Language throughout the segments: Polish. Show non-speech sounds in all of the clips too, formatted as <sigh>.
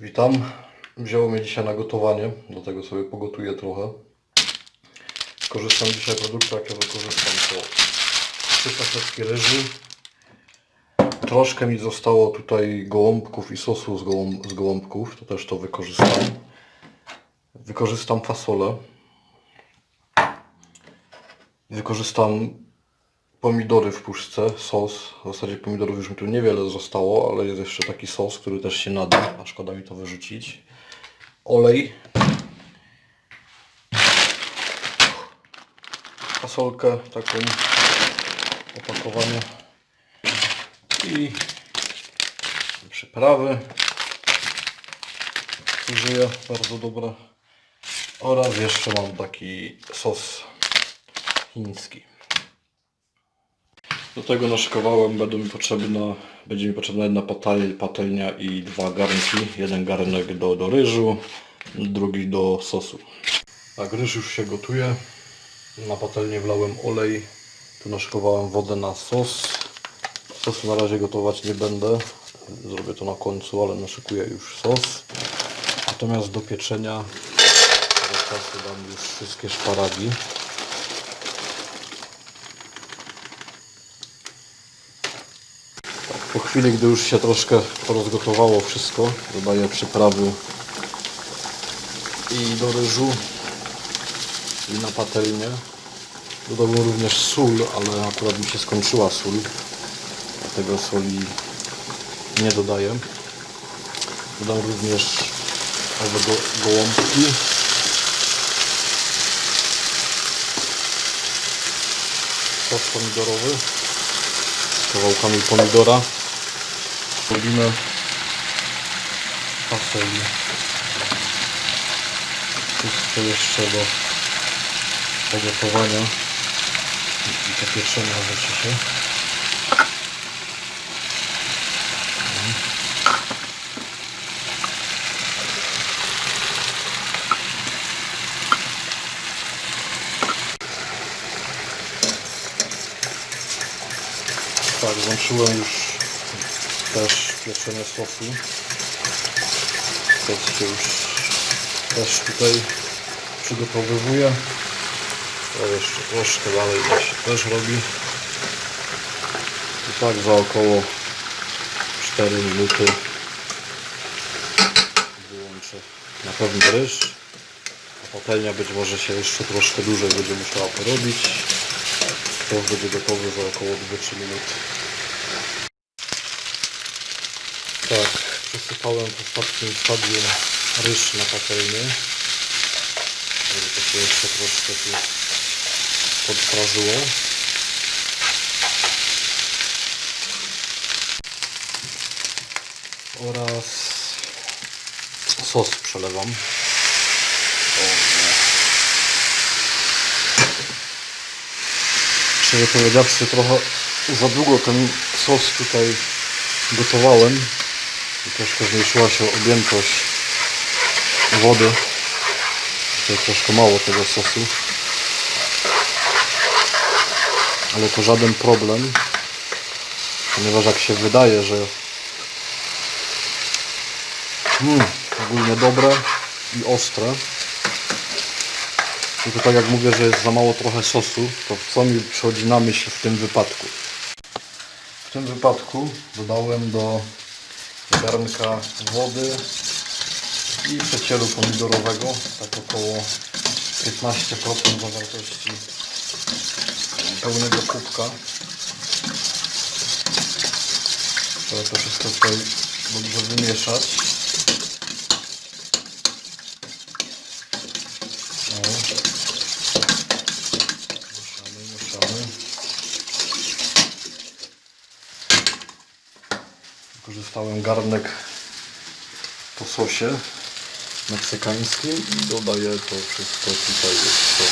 Witam. Wzięło mnie dzisiaj na gotowanie, do tego sobie pogotuję trochę. Korzystam dzisiaj z produktu, jakiego wykorzystam to trzy saszetki ryżu. Troszkę mi zostało tutaj gołąbków i sosu z, gołąb z gołąbków, to też to wykorzystam. Wykorzystam fasolę. Wykorzystam pomidory w puszce, sos. W zasadzie pomidorów już mi tu niewiele zostało, ale jest jeszcze taki sos, który też się nada, a szkoda mi to wyrzucić. Olej. Fasolkę, taką opakowanie. I przyprawy. Użyję bardzo dobre. Oraz jeszcze mam taki sos chiński. Do tego naszykowałem, będą mi potrzebna, będzie mi potrzebna jedna patel, patelnia i dwa garnki. Jeden garnek do, do ryżu, drugi do sosu. Tak, ryż już się gotuje. Na patelnię wlałem olej. Tu naszykowałem wodę na sos. Sosu na razie gotować nie będę. Zrobię to na końcu, ale naszykuję już sos. Natomiast do pieczenia do czasu dam już wszystkie szparagi. Po chwili, gdy już się troszkę rozgotowało wszystko, dodaję przyprawy i do ryżu i na patelnię. Dodałbym również sól, ale akurat mi się skończyła sól, dlatego soli nie dodaję. Dodam również owe go, gołąbki. Sos pomidorowy z kawałkami pomidora. Robimy fasoli. Wszystko jeszcze do pogotowania i do pieczenia rzeczy się. Tak, włączyłem już też pieczenie sosu. Sos się już też tutaj przygotowywuje. To jeszcze troszkę dalej to się też robi. I tak za około 4 minuty wyłączę na pewno ryż. A patelnia być może się jeszcze troszkę dłużej będzie musiała porobić. To będzie gotowy za około 2-3 minuty. Tak, przesypałem w ostatnim stadium ryż na patelnię. Żeby to się jeszcze troszkę tu podprażyło. Oraz sos przelewam. Szczerze powiedziawszy, trochę za długo ten sos tutaj gotowałem troszkę zmniejszyła się objętość wody. Tutaj troszkę mało tego sosu. Ale to żaden problem, ponieważ jak się wydaje, że mm, ogólnie dobre i ostre, to tak jak mówię, że jest za mało trochę sosu, to co mi przychodzi na myśl w tym wypadku? W tym wypadku dodałem do garnka wody i przecielu pomidorowego, tak około 15% zawartości pełnego kubka. Trzeba to wszystko tutaj dobrze wymieszać. Wykorzystałem garnek po sosie meksykańskim i dodaję to wszystko tutaj jeszcze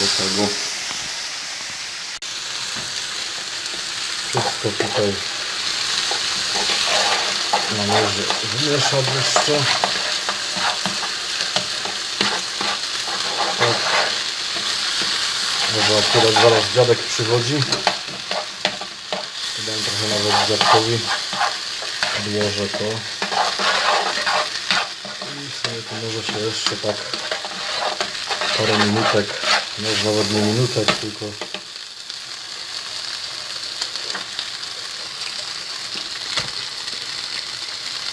do tego. Wszystko tutaj należy wymieszać jeszcze. Tak. Może akurat zaraz dziadek przychodzi. Dam trochę nawet dziadkowi. Odłożę to. I to może się jeszcze tak parę minutek, już nawet nie minutek, tylko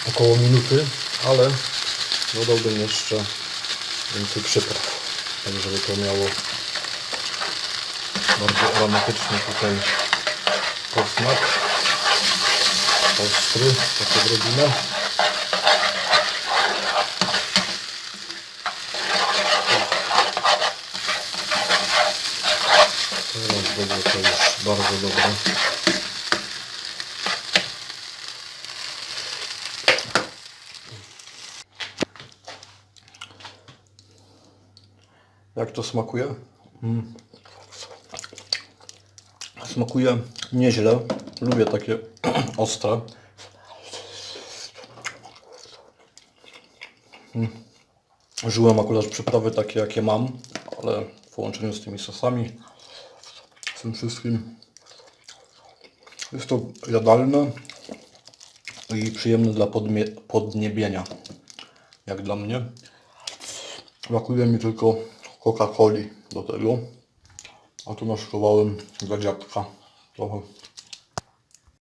około minuty, ale dodałbym jeszcze więcej przypraw, tak żeby to miało bardzo aromatyczny tutaj posmak, ostry, tak odrobinę. Teraz będzie to już bardzo dobre. Jak to smakuje? Mm. Smakuje nieźle. Lubię takie <clears throat> ostre. Mm. Żyłem akurat przyprawy takie jakie mam, ale w połączeniu z tymi sosami, z tym wszystkim jest to jadalne i przyjemne dla podniebienia. Jak dla mnie. Brakuje mi tylko Coca-Coli do tego. A tu naszykowałem dla dziadka trochę.